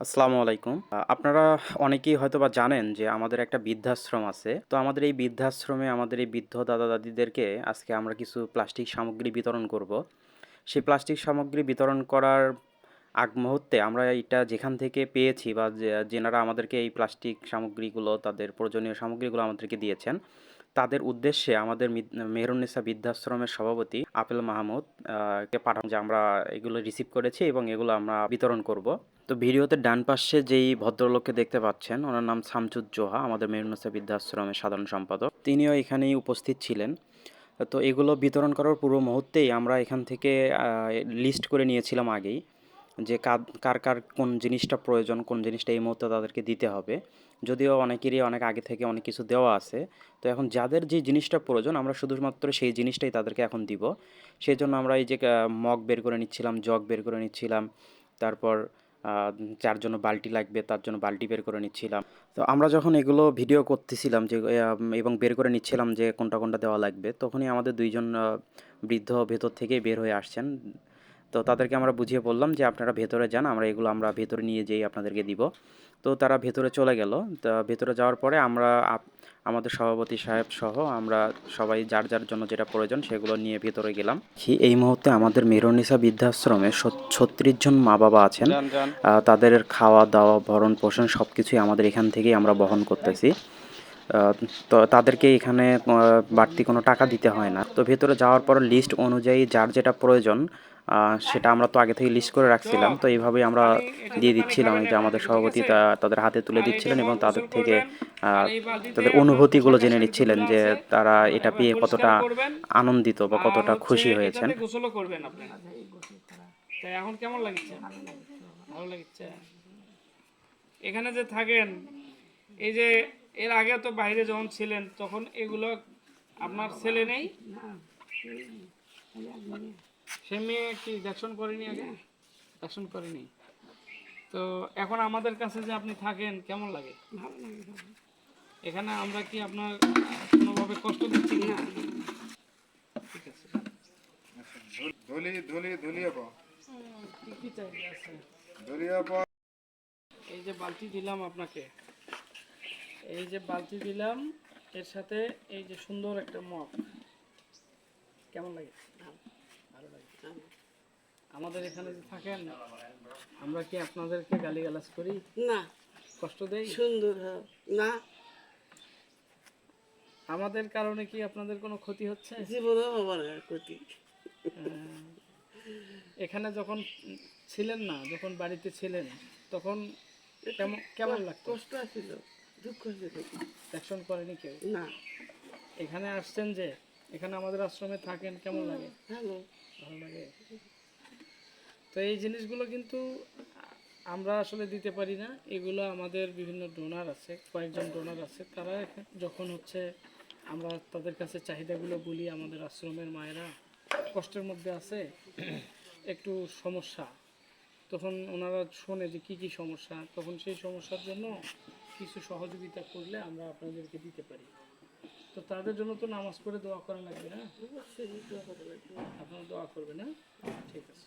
আসসালামু আলাইকুম। আপনারা অনেকেই হয়তো বা জানেন যে আমাদের একটা বৃদ্ধাশ্রম আছে। তো আমাদের এই বৃদ্ধাশ্রমে আমাদের এই বৃদ্ধ দাদা-দাদিদেরকে আজকে আমরা কিছু প্লাস্টিক সামগ্রী বিতরণ করব। সেই প্লাস্টিক সামগ্রী বিতরণ করার আগ মুহূর্তে আমরা এটা যেখান থেকে পেয়েছি বা যেনারা আমাদেরকে এই প্লাস্টিক সামগ্রীগুলো তাদের প্রয়োজনীয় সামগ্রীগুলো আমাদেরকে দিয়েছেন, তাদের উদ্দেশ্যে আমাদের মিদ বৃদ্ধাশ্রমের সভাপতি আপেল মাহমুদ কে পাঠান যে আমরা এগুলো রিসিভ করেছি এবং এগুলো আমরা বিতরণ করব। তো ভিডিওতে ডান পাশে যেই ভদ্রলোককে দেখতে পাচ্ছেন, ওনার নাম শামসুজ্জোহা, আমাদের মেহেরুন্নেসা বৃদ্ধাশ্রমের সাধারণ সম্পাদক। তিনিও এখানেই উপস্থিত ছিলেন। তো এগুলো বিতরণ করার পূর্ব মুহূর্তেই আমরা এখান থেকে লিস্ট করে নিয়েছিলাম আগেই যে কার, কার কোন জিনিসটা প্রয়োজন, কোন জিনিসটা এই মুহূর্তে তাদেরকে দিতে হবে। যদিও অনেকেরই অনেক আগে থেকে অনেক কিছু দেওয়া আছে। তো এখন যাদের যে জিনিসটা প্রয়োজন আমরা শুধুমাত্র সেই জিনিসটাই তাদেরকে এখন দিব। সেই জন্য আমরা এই যে মগ বের করে নিচ্ছিলাম, জগ বের করে নিচ্ছিলাম। তারপর যার জন্য বালতি লাগবে তার জন্য বালতি বের করে নিচ্ছিলাম। তো আমরা যখন এগুলো ভিডিও করতেছিলাম যে এবং বের করে নিচ্ছিলাম যে কোনটা, কোনটা দেওয়া লাগবে, তখনই আমাদের দুইজন বৃদ্ধ ভেতর থেকেই বের হয়ে আসছেন। তো তাদেরকে আমরা বুঝিয়ে বললাম যে, "আপনারা ভেতরে যান, আমরা এগুলো আমরা ভেতরে নিয়ে যেয়ে আপনাদেরকে দিব।" তো তারা ভেতরে চলে গেল। তা ভেতরে যাওয়ার পরে আমরা আপ আমাদের সভাপতি সাহেব সহ আমরা সবাই যার, যার জন্য যেটা প্রয়োজন সেগুলো নিয়ে ভেতরে গেলাম। এই মুহূর্তে আমাদের মেহেরুন্নেসা বৃদ্ধাশ্রমে ছত্রিশ জন মা-বাবা আছেন। যান, যান। আ তাদের খাওয়া-দাওয়া, ভরণ-পোষণ সব কিছুই আমাদের এখান থেকেই আমরা বহন করতেছি। তো তাদেরকে এখানে বাড়তি কোনো টাকা দিতে হয় না। তো ভেতরে যাওয়ার পর লিস্ট অনুযায়ী যার যেটা প্রয়োজন সেটা আমরা তো আগে থেকে লিস্ট করে রাখছিলাম। তো এইভাবেই আমরা দিয়ে দিচ্ছিলাম। যে আমাদের সভাপতি তাদের হাতে তুলে দিচ্ছিলেন এবং তাদের থেকে তাদের অনুভূতিগুলো জেনে নিচ্ছিলেন যে তারা এটা পেয়ে কতটা আনন্দিত বা কতটা খুশি হয়েছেন। এখন কেমন লাগছে ভালো লাগছে এখানে যে থাকেন, এই যে এর আগে তো বাইরে যখন ছিলেন, তখন এগুলো আপনার ছেলে নেই সে মেয়ে কি দেখশন করেনি আগে? দেখশন করেনি? তো এখন আমাদের কাছে যে আপনি থাকেন কেমন লাগে? এখানে আমরা কি আপনার কোনোভাবে কষ্ট দিচ্ছি? না। ঠিক আছে। ধুলি ধুলি ধুলিয়ে কি আছে ধুলিয়ে এই যে বালতি দিলাম আপনাকে। এই যে বালতি দিলাম এর সাথে এই যে সুন্দর একটা মগ। কেমন লাগে? আমাদের এখানে যে থাকেন আমরা কি আপনাদেরকে গালিগালাজ করি? না। কষ্ট দেই? সুন্দর। না। আমাদের কারণে কি আপনাদের কোনো ক্ষতি হচ্ছে? জীবনে হবার ক্ষতি। এখানে যখন ছিলেন না যখন বাড়িতে ছিলেন তখন কেমন কেমন লাগতো? কষ্ট আছিল দুঃখ ছিল অ্যাকশন করেনি কেউ? না। এখানে আসছেন যে এখানে আমাদের আশ্রমে থাকেন কেমন লাগে? ভালো। ভালো লাগে? তো এই জিনিসগুলো কিন্তু আমরা আসলে দিতে পারি না। এগুলো আমাদের বিভিন্ন ডোনার আছে কয়েকজন ডোনার আছে। তারা যখন হচ্ছে আমরা তাদের কাছে চাহিদাগুলো বলি আমাদের আশ্রমের মায়েরা কষ্টের মধ্যে আছে একটু সমস্যা তখন ওনারা শোনে যে কি কি সমস্যা তখন সেই সমস্যার জন্য কিছু সহযোগিতা করলে আমরা আপনাদেরকে দিতে পারি। তো তাদের জন্য তো নামাজ পড়ে দোয়া করা লাগবে না। আপনারা দোয়া করবেন না ঠিক আছে